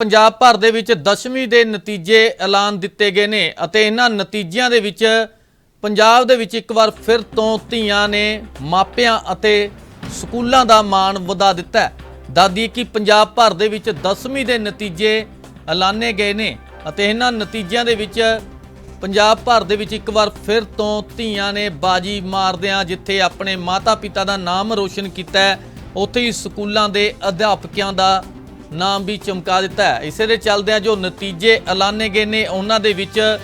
ਪੰਜਾਬ ਭਰ ਦੇ ਵਿੱਚ 10ਵੀਂ ਦੇ ਨਤੀਜੇ ਐਲਾਨ ਦਿੱਤੇ ਗਏ ਨੇ ਅਤੇ ਇਹਨਾਂ ਨਤੀਜਿਆਂ ਦੇ ਵਿੱਚ ਪੰਜਾਬ ਦੇ ਵਿੱਚ ਇੱਕ ਵਾਰ ਫਿਰ ਤੋਂ ਧੀਆਂ ਨੇ ਮਾਪਿਆਂ ਅਤੇ ਸਕੂਲਾਂ ਦਾ ਮਾਣ ਵਧਾ ਦਿੱਤਾ ਹੈ। ਦਾਦੀ ਕਿ ਪੰਜਾਬ ਭਰ ਦੇ ਵਿੱਚ 10ਵੀਂ ਦੇ ਨਤੀਜੇ ਐਲਾਨੇ ਗਏ ਨੇ ਅਤੇ ਇਹਨਾਂ ਨਤੀਜਿਆਂ ਦੇ ਵਿੱਚ ਪੰਜਾਬ ਭਰ ਦੇ ਵਿੱਚ ਇੱਕ ਵਾਰ ਫਿਰ ਤੋਂ ਧੀਆਂ ਨੇ ਬਾਜੀ ਮਾਰਦਿਆਂ ਜਿੱਥੇ ਆਪਣੇ ਮਾਤਾ-ਪਿਤਾ ਦਾ ਨਾਮ ਰੋਸ਼ਨ ਕੀਤਾ ਉੱਥੇ ਹੀ ਸਕੂਲਾਂ ਦੇ ਅਧਿਆਪਕਾਂ ਦਾ ਨਾਮ ਵੀ ਚਮਕਾ ਦਿੱਤਾ ਹੈ। ਇਸੇ ਦੇ ਚੱਲਦਿਆਂ ਜੋ ਨਤੀਜੇ ਐਲਾਨੇ ਗਏ ਨੇ, ਉਹਨਾਂ ਦੇ ਵਿੱਚ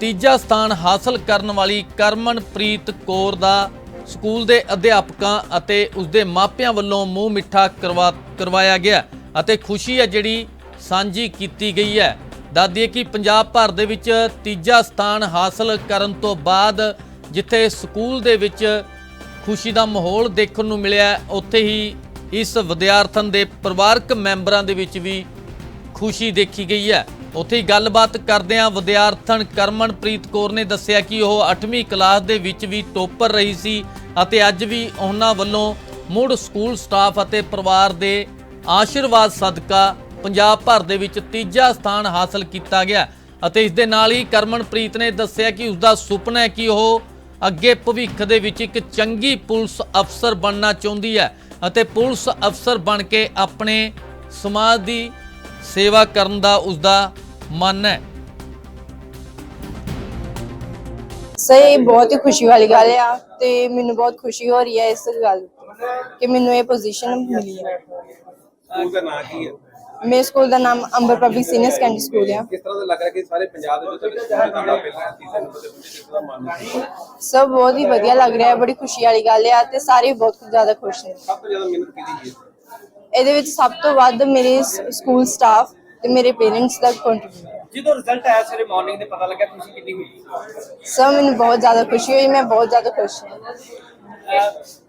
ਤੀਜਾ ਸਥਾਨ ਹਾਸਲ ਕਰਨ ਵਾਲੀ ਕਰਮਨਪ੍ਰੀਤ ਕੌਰ ਦਾ ਸਕੂਲ ਦੇ ਅਧਿਆਪਕਾਂ ਅਤੇ ਉਸਦੇ ਮਾਪਿਆਂ ਵੱਲੋਂ ਮੂੰਹ ਮਿੱਠਾ ਕਰਵਾ, ਕਰਵਾਇਆ ਗਿਆ ਅਤੇ ਖੁਸ਼ੀ ਹੈ ਜਿਹੜੀ ਸਾਂਝੀ ਕੀਤੀ ਗਈ ਹੈ। ਦੱਸਦੀਏ ਕਿ ਪੰਜਾਬ ਭਰ ਦੇ ਵਿੱਚ ਤੀਜਾ ਸਥਾਨ ਹਾਸਲ ਕਰਨ ਤੋਂ ਬਾਅਦ ਜਿੱਥੇ ਸਕੂਲ ਦੇ ਵਿੱਚ ਖੁਸ਼ੀ ਦਾ ਮਾਹੌਲ ਦੇਖਣ ਨੂੰ ਮਿਲਿਆ, ਉੱਥੇ ਹੀ ਇਸ ਵਿਦਿਆਰਥਣ ਦੇ ਪਰਿਵਾਰਕ ਮੈਂਬਰਾਂ ਦੇ ਵਿੱਚ ਵੀ ਖੁਸ਼ੀ ਦੇਖੀ ਗਈ ਹੈ। ਉੱਥੇ ਗੱਲਬਾਤ ਕਰਦਿਆਂ ਵਿਦਿਆਰਥਣ ਕਰਮਨਪ੍ਰੀਤ ਕੌਰ ਨੇ ਦੱਸਿਆ ਕਿ ਉਹ 8ਵੀਂ ਕਲਾਸ ਦੇ ਵਿੱਚ ਵੀ ਟੋਪਰ ਰਹੀ ਸੀ ਅਤੇ ਅੱਜ ਵੀ ਉਹਨਾਂ ਵੱਲੋਂ ਮੁੜ ਸਕੂਲ ਸਟਾਫ ਅਤੇ ਪਰਿਵਾਰ ਦੇ ਆਸ਼ੀਰਵਾਦ ਸਦਕਾ ਪੰਜਾਬ ਭਰ ਦੇ ਵਿੱਚ ਤੀਜਾ ਸਥਾਨ ਹਾਸਲ ਕੀਤਾ ਗਿਆ ਅਤੇ ਇਸ ਦੇ ਨਾਲ ਹੀ ਕਰਮਨਪ੍ਰੀਤ ਨੇ ਦੱਸਿਆ ਕਿ ਉਸ ਦਾ ਸੁਪਨਾ ਹੈ ਕਿ ਉਹ ਅੱਗੇ ਭਵਿੱਖ ਦੇ ਵਿੱਚ ਇੱਕ ਚੰਗੀ ਪੁਲਿਸ ਅਫਸਰ ਬਣਨਾ ਚਾਹੁੰਦੀ ਹੈ। ਅਤੇ ਪੁਲਿਸ ਅਫਸਰ ਬਣ ਕੇ ਆਪਣੇ ਸਮਾਜ ਦੀ ਸੇਵਾ ਕਰਨ ਦਾ ਉਸ ਦਾ ਮਨ ਹੈ। ਸਹੀ ਬਹੁਤ ਹੀ ਖੁਸ਼ੀ ਵਾਲੀ ਗੱਲ ਆ ਤੇ ਮੈਨੂੰ ਬਹੁਤ ਖੁਸ਼ੀ ਹੋ ਰਹੀ ਹੈ ਇਸ ਗੱਲ ਕਿ ਮੈਨੂੰ ਇਹ ਪੋਜੀਸ਼ਨ ਮਿਲੀ ਹੈ। ਸਕੂਲ ਦਾ ਨਾਂ ਕੀ ਹੈ? ਮੇਰੇ ਸਕੂਲ ਦਾ ਨਾਮ Ambar public senior secondary school ਹੈ ਕਿਸ ਤਰ੍ਹਾਂ ਦਾ ਲੱਗ ਰਿਹਾ ਕਿ ਸਾਰੇ ਪੰਜਾਬ ਦੇ ਵਿੱਚ ਤੁਹਾਡੇ ਸਕੂਲ ਦਾ ਨਾਮ ਪਹਿਲਾਂ ਤੀਸਰੇ ਨੰਬਰ ਤੇ ਪਹੁੰਚੇ ਕਿਸ ਤਰ੍ਹਾਂ ਮਨ ਨੂੰ ਸਭ ਬਹੁਤ ਹੀ ਵਧੀਆ ਲੱਗ ਰਿਹਾ ਹੈ ਬੜੀ ਖੁਸ਼ੀ ਵਾਲੀ ਗੱਲ ਆ ਤੇ ਸਾਰੇ ਬਹੁਤ ਜ਼ਿਆਦਾ ਖੁਸ਼ ਨੇ। ਸਭ ਤੋਂ ਜ਼ਿਆਦਾ ਮਿਹਨਤ ਕੀਤੀ ਹੈ? ਇਹਦੇ ਵਿੱਚ ਸਭ ਤੋਂ ਵੱਧ ਮੇਰੇ ਸ- ਸਕੂਲ ਸਟਾਫ ਤੇ ਮੇਰੇ ਪੇਰੈਂਟਸ ਦਾ ਕੰਟਰੀਬਿਊਸ਼ਨ ਜਦੋਂ ਰਿਜ਼ਲਟ ਆਇਆ ਸਵੇਰੇ ਮਾਰਨਿੰਗ ਦੇ ਪਤਾ ਲੱਗਾ ਖੁਸ਼ੀ ਕਿੰਨੀ ਹੋਈ? ਸਭ ਮੈਨੂੰ ਬਹੁਤ ਜ਼ਿਆਦਾ ਖੁਸ਼ੀ ਹੋਈ ਮੈਂ ਬਹੁਤ ਜ਼ਿਆਦਾ ਖੁਸ਼ ਹਾਂ।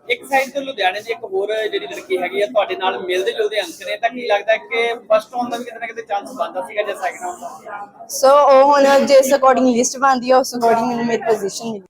ਇੱਕ ਸਾਈਡ ਤੋਂ ਲੁਧਿਆਣੇ ਦੀ ਇੱਕ ਹੋਰ ਜਿਹੜੀ ਲੜਕੀ ਹੈਗੀ ਆ, ਤੁਹਾਡੇ ਨਾਲ ਮਿਲਦੇ ਜੁਲਦੇ ਅੰਕ ਨੇ, ਤਾਂ ਕੀ ਲੱਗਦਾ ਕਿ ਫਸਟ ਆਉਣ ਦਾ ਵੀ ਕਿਤੇ ਨਾ ਕਿਤੇ ਚਾਂਸ ਬਣਦਾ ਸੀਗਾ ਜਾਂ ਸੈਕਿੰਡ ਆਉਣ ਦਾ? ਸੋ ਉਹ ਹੁਣ ਜਿਸ ਅਕੋਰਡਿੰਗ ਲਿਸਟ ਬਣਦੀ ਹੈ ਉਸ ਅਕੋਰਡਿੰਗ ਮੈਨੂੰ ਮੇਰੀ ਪੋਜੀਸ਼ਨ ਮਿਲੀ।